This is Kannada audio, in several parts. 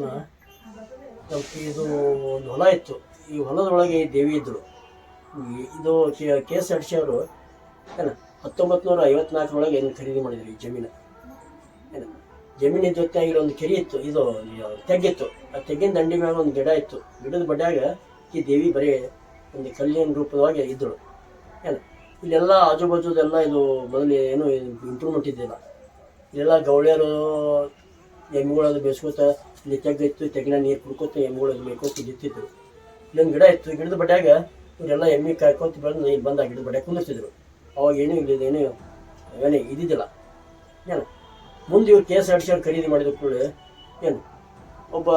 ನಮ್ಗೆ ಇದು ಒಂದು ಹೊಲ ಇತ್ತು. ಈ ಹೊಲದೊಳಗೆ ಈ ದೇವಿ ಇದ್ದರು ಇದು ಕೆ ಎಸ್ ಆರ್ ಅವರು ಏನ ಹತ್ತೊಂಬತ್ತು ನೂರ ಐವತ್ನಾಲ್ಕರೊಳಗೆ ಏನು ಖರೀದಿ ಮಾಡಿದ್ರು ಈ ಜಮೀನು. ಏನು ಜಮೀನಿನ ಜೊತೆಯಾಗಿ ಒಂದು ಕೆರೆ ಇತ್ತು. ಇದು ತೆಗ್ಗಿತ್ತು. ಆ ತೆಗ್ಗಿನ ದಂಡಿ ಮ್ಯಾಗ ಒಂದು ಗಿಡ ಇತ್ತು. ಗಿಡದ ಬಡ್ಯಾಗ ಈ ದೇವಿ ಬರೀ ಒಂದು ಕಲ್ಲಿನ ರೂಪದೊಳಗೆ ಇದ್ದಳು ಏನು ಇಲ್ಲೆಲ್ಲ ಆಜು ಬಾಜುದೆಲ್ಲ ಇದು ಮೊದಲು ಏನು ಇಂಪ್ರೂವ್ಮೆಂಟ್ ಇದ್ದಿಲ್ಲ. ಇಲ್ಲೆಲ್ಲ ಗೌಳ್ಯರು ಎಮ್ಮೆಗಳದು ಬೇಸ್ಕೋತ, ಇಲ್ಲಿ ತೆಗ್ದಿತ್ತು ತೆಗ್ಗಿನ ನೀರು ಕುಡ್ಕೋತ ಎಮ್ಮೆಗಳದು ಬೇಕೋತ ಇದ್ದಿತ್ತು ಇಲ್ಲೊಂದು ಗಿಡ ಇತ್ತು, ಗಿಡದ ಬಡ್ಯಾಗ ಇವರೆಲ್ಲ ಎಮ್ಮೆ ಕಾಯ್ಕೊಂತ ಬೆಳೆದು ಇಲ್ಲಿ ಬಂದ ಗಿಡದ ಬಡ್ಯಾಗ ಕುಂದಿರ್ತಿದ್ರು. ಅವಾಗ ಏನೂ ಇಲ್ಲ ಏನೂ, ಏನೇ ಇದ್ದಿದ್ದಿಲ್ಲ. ಏನು? ಮುಂದೆ ಇವ್ರು ಕೆ ಎಸ್ ಆರ್ ಸಿ ಅವ್ರು ಖರೀದಿ ಮಾಡಿದ ಕೂಡ ಏನು? ಒಬ್ಬ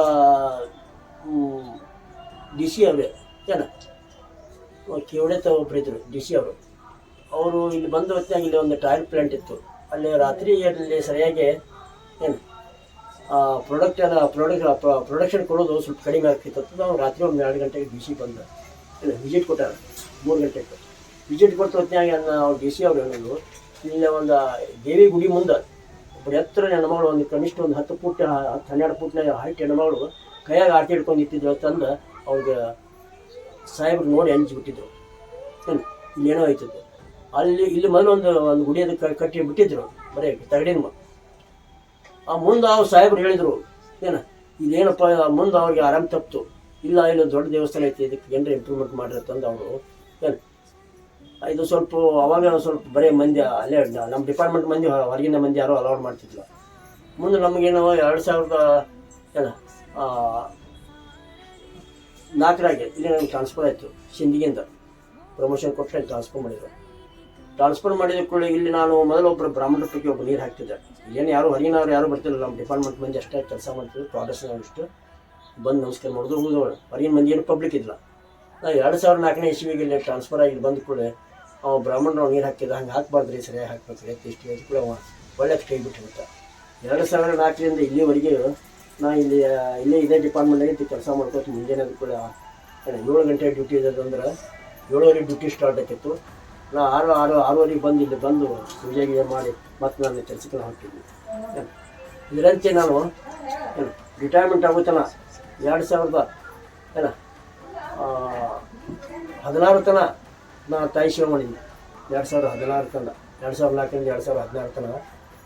ಡಿ ಸಿ ಅವರೇ, ಏನು? ಕಿವಡೆತ ಒಬ್ರು ಇದ್ರು, ಡಿ ಸಿ ಅವರು. ಅವರು ಇಲ್ಲಿ ಬಂದ ಹೊತ್ತಿನಾಗ ಇಲ್ಲಿ ಒಂದು ಟಾಯ್ಲೆಟ್ ಪ್ಲಾಂಟ್ ಇತ್ತು. ಅಲ್ಲಿ ರಾತ್ರಿ ಅಲ್ಲಿ ಸರಿಯಾಗಿ, ಏನು? ಪ್ರಾಡಕ್ಟ್ ಎಲ್ಲ ಪ್ರಾಡಕ್ಟ್ ಪ್ರೊಡಕ್ಷನ್ ಕೊಡೋದು ಸ್ವಲ್ಪ ಕಡಿಮೆ ಆಗ್ತಿತ್ತು. ಅಂತ ನಾವು ರಾತ್ರಿ ಒಂದು ಎರಡು ಗಂಟೆಗೆ ಡಿ ಸಿ ಬಂದ. ಇಲ್ಲ ವಿಸಿಟ್ ಕೊಟ್ಟಾರ ಮೂರು ಗಂಟೆಗೆ ವಿಸಿಟ್ ಕೊಟ್ಟು ಹೊತ್ತಿನಾಗ ಅವ್ರು ಡಿ ಸಿ ಅವ್ರು ಹೇಳೋದು ಇಲ್ಲಿ ಒಂದು ದೇವಿ ಗುಡಿ ಮುಂದೆ ಒಬ್ಬರು ಎತ್ತರ ಹೆಣ್ಮಗಳು, ಒಂದು ಕನಿಷ್ಠ ಒಂದು ಹತ್ತು ಫುಟ್ ಹತ್ತು ಹನ್ನೆರಡು ಫುಟ್ನಾಗ ಹೈಟ್ ಹೆಣ್ಮಗಳು ಕೈಯಾಗ ಆರ್ತಿ ಹಿಡ್ಕೊಂಡು ನಿಂತಿದ್ರು ಅಂತಂದು ಅವ್ರಿಗೆ ಸಾಹೇಬ್ರು ನೋಡಿ ಅಂಜಿಬಿಟ್ಟಿದ್ರು. ಇಲ್ಲೇನೋ ಆಯ್ತದೆ ಅಲ್ಲಿ, ಇಲ್ಲಿ ಮೊದಲು ಒಂದು ಒಂದು ಗುಡಿ ಅದಕ್ಕೆ ಕಟ್ಟಿ ಬಿಟ್ಟಿದ್ರು, ಬರೀ, ತಗಡಿನ ಆ ಮುಂದೆ ಅವ್ರು ಸಾಹೇಬ್ರು ಹೇಳಿದರು, ಏನು ಇದೇನಪ್ಪ ಮುಂದೆ ಅವ್ರಿಗೆ ಆರಾಮ್ ತಪ್ಪಿತು ಇಲ್ಲ ಇಲ್ಲ, ದೊಡ್ಡ ದೇವಸ್ಥಾನ ಐತಿ, ಇದಕ್ಕೆ ಜನರು ಇಂಪ್ರೂವ್ಮೆಂಟ್ ಮಾಡಿರಿ ಅಂತಂದು ಅವರು ಏನು, ಇದು ಸ್ವಲ್ಪ, ಅವಾಗ ಸ್ವಲ್ಪ ಬರೀ ಮಂದಿ, ಅಲ್ಲೇ, ನಮ್ಮ ಡಿಪಾರ್ಟ್ಮೆಂಟ್ ಮಂದಿ, ಹೊರಗಿನ ಮಂದಿ ಯಾರೂ ಅಲೌಡ್ ಮಾಡ್ತಿದ್ದಿಲ್ಲ. ಮುಂದೆ ನಮಗೇನು ಎರಡು ಸಾವಿರದ, ಏನು ನಾಲ್ಕರಾಗೆ ಇಲ್ಲಿ ನನಗೆ ಟ್ರಾನ್ಸ್ಫರ್ ಆಯಿತು ಸಿಂಧಿಗಿಂದ ಪ್ರಮೋಷನ್ ಕೊಟ್ಟರೆ ಟ್ರಾನ್ಸ್ಫರ್ ಮಾಡಿದ್ರು. ಟ್ರಾನ್ಸ್ಫರ್ ಮಾಡಿದ ಕೂಡ ಇಲ್ಲಿ ನಾನು ಮೊದಲು ಒಬ್ಬರು ಬ್ರಾಹ್ಮಣರ ಪೈಕಿ ಒಬ್ಬ ನೀರು ಹಾಕ್ತಿದ್ದೆ. ಏನು ಯಾರು ಹೊರಗಿನವ್ರು ಯಾರು ಬರ್ತಿಲ್ಲ, ನಮ್ಮ ಡಿಪಾರ್ಟ್ಮೆಂಟ್ ಮಂದಿ ಅಷ್ಟೇ ಕೆಲಸ ಮಾಡ್ತಿದ್ರು ಪ್ರಾಡಕ್ಟ್ಸ್ ಇಷ್ಟು ಬಂದು ನಮಸ್ಕಾರ ಮಾಡಿದ್ರು. ಹೋದವಳು ಹೊರಗಿನ ಮಂದಿ ಏನು ಪಬ್ಲಿಕ್ ಇಲ್ಲ ನಾ ಎರಡು ಸಾವಿರದ ನಾಲ್ಕನೇ ಇಸ್ವಿಗೆ ಇಲ್ಲಿ ಟ್ರಾನ್ಸ್ಫರ್ ಆಗಿ ಬಂದ ಕೂಡ ಅವ ಬ್ರಾಹ್ಮಣರು ನೀರು ಹಾಕಿದ ಹಂಗೆ ಹಾಕ್ಬಾರ್ದ್ರಿ, ಸರಿಯಾಗಿ ಹಾಕ್ಬೇಕ್ರಿ ಇಷ್ಟು ಹೇಳಿದ ಕೂಡ ಒಳ್ಳೆ ಕೈ ಬಿಟ್ಟಿರುತ್ತೆ ಎರಡು ಸಾವಿರದ ನಾಲ್ಕರಿಂದ ಇಲ್ಲಿವರೆಗೆ ನಾ ಇಲ್ಲಿ ಇಲ್ಲೇ ಇದೇ ಡಿಪಾರ್ಟ್ಮೆಂಟಾಗಿ ಕೆಲಸ ಮಾಡ್ಕೋತ ಮುಂಜಾನೆ ಅದು ಕೂಡ ಏಳು ಗಂಟೆ ಡ್ಯೂಟಿ ಇದೆ ಅಂದ್ರೆ ಏಳುವರೆಗೆ ಡ್ಯೂಟಿ ಸ್ಟಾರ್ಟ್ ಆಕಿತ್ತು ಆರು ಆರು ಆರೂವರೆಗೆ ಬಂದು ಇಲ್ಲಿ ಬಂದು ಪೂಜೆ ಗೀಜೆ ಮಾಡಿ ಮತ್ತೆ ನಾನು ಕೆಲಸಕ್ಕೆ ಏನು, ಇದರಂತೆ ನಾನು ಏನು? ರಿಟೈರ್ಮೆಂಟ್ ಆಗುತ್ತಲ್ಲ ಎರಡು ಸಾವಿರದ ಏನ? ಹದಿನಾರು ತನ ನಾನು ತಾಯಿ ಶಿವ ಮಾಡಿದ್ದೆ ಎರಡು ಸಾವಿರದ ಹದಿನಾರು ತನ ಎರಡು ಸಾವಿರದ ನಾಲ್ಕರಿಂದ ಎರಡು ಸಾವಿರದ ಹದಿನಾರು ತನ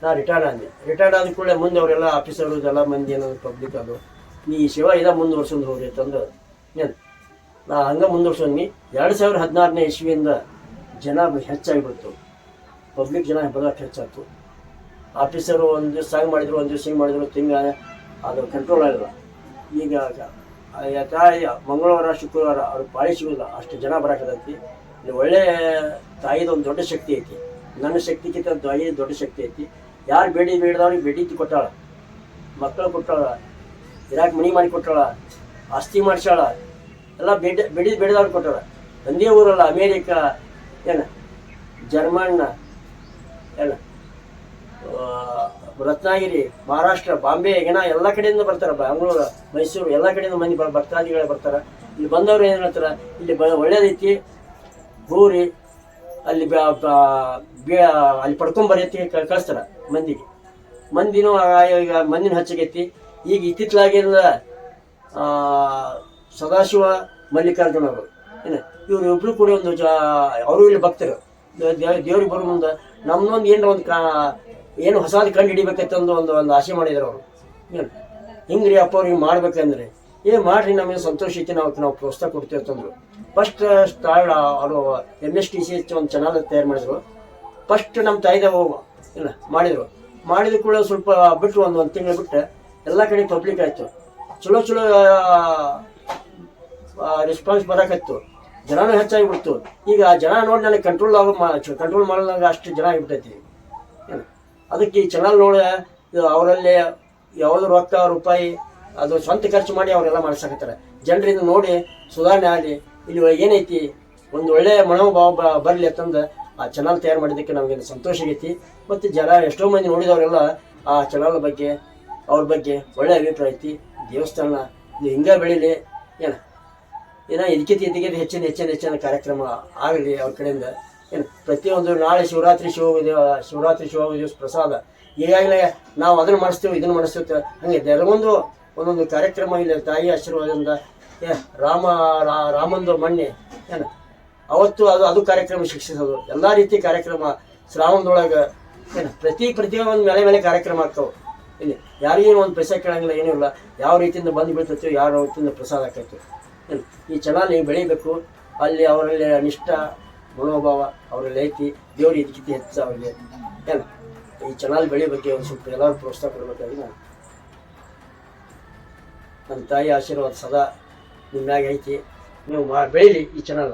ನಾ ರಿಟೈರ್ಡ್ ಆದೆ ರಿಟೈರ್ಡ್ ಆದ ಕೂಡಲೇ ಮುಂದೆ ಅವರೆಲ್ಲ ಆಫೀಸರು ಎಲ್ಲ ಮಂದಿ ಏನೋ ಪಬ್ಲಿಕ್ ಅದು. ನೀ ಈ ಶಿವ ಇದ ಮುಂದುವರ್ಸೊಂದು ಹೋಗ್ರಿ ಅಂತಂದು ಏನು? ನಾ ಹಂಗೆ ಮುಂದುವರ್ಸೋನಿ ಎರಡು ಸಾವಿರದ ಹದಿನಾರನೇ ಇಸ್ವಿಯಿಂದ ಜನ ಹೆಚ್ಚಾಗಿಬಿಡ್ತು ಪಬ್ಲಿಕ್ ಜನ ಬರೋಕ್ಕೆ ಹೆಚ್ಚಾಯ್ತು. ಆಫೀಸರು ಒಂದು ದಿವಸ ಹಂಗೆ ಮಾಡಿದ್ರು, ಒಂದು ದಿವಸ ಹಿಂಗೆ ಮಾಡಿದ್ರು, ತಿಂಗಳ ಅದು ಕಂಟ್ರೋಲ್ ಆಗಿಲ್ಲ. ಈಗ ತಾಯಿ ಮಂಗಳವಾರ, ಶುಕ್ರವಾರ ಅವ್ರು ಪಾಳಿ ಸಿಗೋದಿಲ್ಲ. ಅಷ್ಟು ಜನ ಬರಾಕತೈತಿ ಇಲ್ಲಿ ಒಳ್ಳೆ ತಾಯಿದು ಒಂದು ದೊಡ್ಡ ಶಕ್ತಿ ಐತಿ. ನನ್ನ ಶಕ್ತಿಗಿಂತ ತಾಯಿ ದೊಡ್ಡ ಶಕ್ತಿ ಐತಿ. ಯಾರು ಬೇಡಿ ಬೇಡದವ್ರಿಗೆ ಬೇಡಿ ಕೊಟ್ಟಾಳ. ಮಕ್ಕಳು ಕೊಟ್ಟಾಳ. ಇರಾಕ್ ಮನಿ ಮಾಡಿ ಕೊಟ್ಟಾಳ. ಆಸ್ತಿ ಮಾಡಿಸಾಳ ಎಲ್ಲ ಬೇಡ, ಬೇಡಿ ಬೇಡದವ್ರಿಗೆ ಕೊಟ್ಟಾಳ. ಒಂದೇ ಊರಲ್ಲ, ಅಮೇರಿಕಾ ಏನು? ಜರ್ಮಣ್ಣ ಏನು? ರತ್ನಗಿರಿ ಮಹಾರಾಷ್ಟ್ರ ಬಾಂಬೆ ಏನ ಎಲ್ಲ ಕಡೆಯಿಂದ ಬರ್ತಾರೆ ಬೆಂಗಳೂರು ಮೈಸೂರು ಎಲ್ಲ ಕಡೆಯಿಂದ ಮಂದಿ ಭಕ್ತಾದಿಗಳೇ ಬರ್ತಾರೆ. ಇಲ್ಲಿ ಬಂದವರು ಏನು ಹೇಳ್ತಾರೆ? ಇಲ್ಲಿ ಬ ಒಳ್ಳೇದೈತಿ ಭೂರಿ ಅಲ್ಲಿ ಅಲ್ಲಿ ಪಡ್ಕೊಂಬರಿ ಅಂತ ಕ- ಕಳಿಸ್ತಾರೆ ಮಂದಿಗೆ. ಮಂದಿನೂ ಈಗ ಮಂದಿನ ಹಚ್ಚಗೈತಿ. ಈಗ ಇತ್ತಿತ್ತಲಾಗಿಂದ ಆ, ಸದಾಶಿವ ಮಲ್ಲಿಕಾರ್ಜುನ ಅವರು. ಏನು ಇವ್ರು ಇಬ್ರು ಕೂಡ ಒಂದು ಜ, ಅವರು ಇಲ್ಲಿ ಭಕ್ತರು. ದೇವ್ರಿಗೆ ಬರೋ ಮುಂದೆ ನಮ್ದೊಂದು ಏನು ಒಂದು ಕಾ, ಏನು ಹೊಸದು ಕಂಡು ಹಿಡಿಬೇಕಂತ ಒಂದು ಒಂದು ಆಸೆ ಮಾಡಿದ್ರು ಅವರು. ಏನು? ಹಿಂಗ್ರಿ ಅಪ್ಪ ಅವ್ರು ಹಿಂಗೆ ಮಾಡ್ಬೇಕಂದ್ರೆ, ಏ ಮಾಡ್ರಿ ನಮಗೆ ಸಂತೋಷ ಐತಿ, ನಾವು ನಾವು ಪ್ರೋತ್ಸಾಹ ಕೊಡ್ತೀವಿ ಅಂತಂದ್ರು. ಫಸ್ಟ್ ಸ್ಟಾರ್ಟ್ ಅವರು M S T C H ಒಂದು ಚೆನ್ನಾಗಿ ತಯಾರು ಮಾಡಿದ್ರು. ಫಸ್ಟ್ ನಮ್ಮ ತಾಯಿದ ಇಲ್ಲ, ಮಾಡಿದರು. ಮಾಡಿದ ಕೂಡ ಸ್ವಲ್ಪ ಬಿಟ್ಟು ಒಂದು ಒಂದು ತಿಂಗಳು ಬಿಟ್ಟು ಎಲ್ಲ ಕಡೆ ಪಬ್ಲಿಕ್ ಆಯಿತು. ಚಲೋ ಚಲೋ ರೆಸ್ಪಾನ್ಸ್ ಬರಕತ್ತು. ಜನನೂ ಹೆಚ್ಚಾಗಿಬಿಡ್ತು. ಈಗ ಜನ ನೋಡಿ ನನಗೆ ಕಂಟ್ರೋಲ್ ಆಗೋ ಕಂಟ್ರೋಲ್ ಮಾಡಲಾಗ ಅಷ್ಟು ಜನ ಆಗಿಬಿಟ್ಟೈತಿ. ಅದಕ್ಕೆ ಈ ಚಾನಲ್ ನೋಡಿ ಅವರಲ್ಲಿ ಯಾವುದು ರೊಕ್ಕ, ರೂಪಾಯಿ, ಅದು ಸ್ವಂತ ಖರ್ಚು ಮಾಡಿ ಅವರೆಲ್ಲ ಮಾಡಿಸಕತ್ತಾರೆ. ಜನರಿಂದ ನೋಡಿ ಸುಧಾರಣೆ ಆಗಲಿ. ಇಲ್ಲಿ ಏನೈತಿ? ಒಂದು ಒಳ್ಳೆಯ ಮನೋಭಾವ ಬ ಬರಲಿ ಅಂತಂದು ಆ ಚಾನಲ್ ತಯಾರು ಮಾಡಿದ್ದಕ್ಕೆ ನಮಗೆ ಸಂತೋಷ ಆಗೈತಿ. ಮತ್ತು ಜನ ಎಷ್ಟೋ ಮಂದಿ ನೋಡಿದವರೆಲ್ಲ ಆ ಚಾನಲ್ ಬಗ್ಗೆ, ಅವ್ರ ಬಗ್ಗೆ ಒಳ್ಳೆಯ ಅಭಿಪ್ರಾಯ ಐತಿ. ದೇವಸ್ಥಾನ ಹಿಂಗೆ ಬೆಳೀಲಿ. ಏನು? ಏನೋ ಇದಕ್ಕಿಂತ ಇದಕ್ಕಿಂತ ಹೆಚ್ಚಿನ ಹೆಚ್ಚಿನ ಹೆಚ್ಚಿನ ಕಾರ್ಯಕ್ರಮ ಆಗಲಿ ಅವ್ರ ಕಡೆಯಿಂದ. ಏನು ಪ್ರತಿಯೊಂದು ನಾಳೆ ಶಿವರಾತ್ರಿ ಶಿವ ಶಿವರಾತ್ರಿ ಶಿವ ದಿವಸ ಪ್ರಸಾದ. ಈಗಾಗಲೇ ನಾವು ಅದನ್ನು ಮಾಡಿಸ್ತೇವೆ, ಇದನ್ನು ಮಾಡಿಸ್ತೇವೆ ಹಂಗೆ ಕೆಲವೊಂದು ಒಂದೊಂದು ಕಾರ್ಯಕ್ರಮ ಇಲ್ಲ ತಾಯಿ ಆಶೀರ್ವಾದದಿಂದ, ಏ ರಾಮ ರಾಮಂದು ಮಣ್ಣೆ, ಏನು ಅವತ್ತು ಅದು ಅದು ಕಾರ್ಯಕ್ರಮ ಶಿಕ್ಷಿಸೋದು. ಎಲ್ಲ ರೀತಿ ಕಾರ್ಯಕ್ರಮ ಶ್ರಾವಣದೊಳಗೆ ಏನು ಪ್ರತಿ ಪ್ರತಿಯೊಂದು ಮೇಲೆ ಮೇಲೆ ಕಾರ್ಯಕ್ರಮ ಆಗ್ತಾವೆ. ಇಲ್ಲಿ ಯಾರಿಗೇನು ಒಂದು ಪೈಸೆ ಕೇಳಂಗಿಲ್ಲ, ಏನೂ ಇಲ್ಲ. ಯಾವ ರೀತಿಯಿಂದ ಬಂದು ಬೀಳ್ತೈತೋ, ಯಾವ ರೀತಿಯಿಂದ ಪ್ರಸಾದ ಆಕೈತೆ ಈ ಚೆನ್ನಾಗಿ ಬೆಳಿಬೇಕು, ಅಲ್ಲಿ ಅವರಲ್ಲಿ ನಿಷ್ಠ ಮನೋಭಾವ, ಅವರಲ್ಲಿ ಐತಿ, ದೇವ್ರು ಇದಕ್ಕಿಂತ ಹೆಚ್ಚು ಅವ್ರಿಗೆ. ಏನು? ಈ ಚೆನ್ನಾಗಿ ಬೆಳಿ ಬಗ್ಗೆ ಒಂದು ಸ್ವಲ್ಪ ಎಲ್ಲರೂ ಪ್ರೋತ್ಸಾಹ ಕೊಡಬೇಕಾಗಿ ನಾನು. ನನ್ನ ತಾಯಿ ಆಶೀರ್ವಾದ ಸದಾ ನಿಮ್ಮ ಮ್ಯಾಗ ಐತಿ. ನೀವು ಮಾ, ಬೆಳೀಲಿ ಈ ಚಾನಲ್.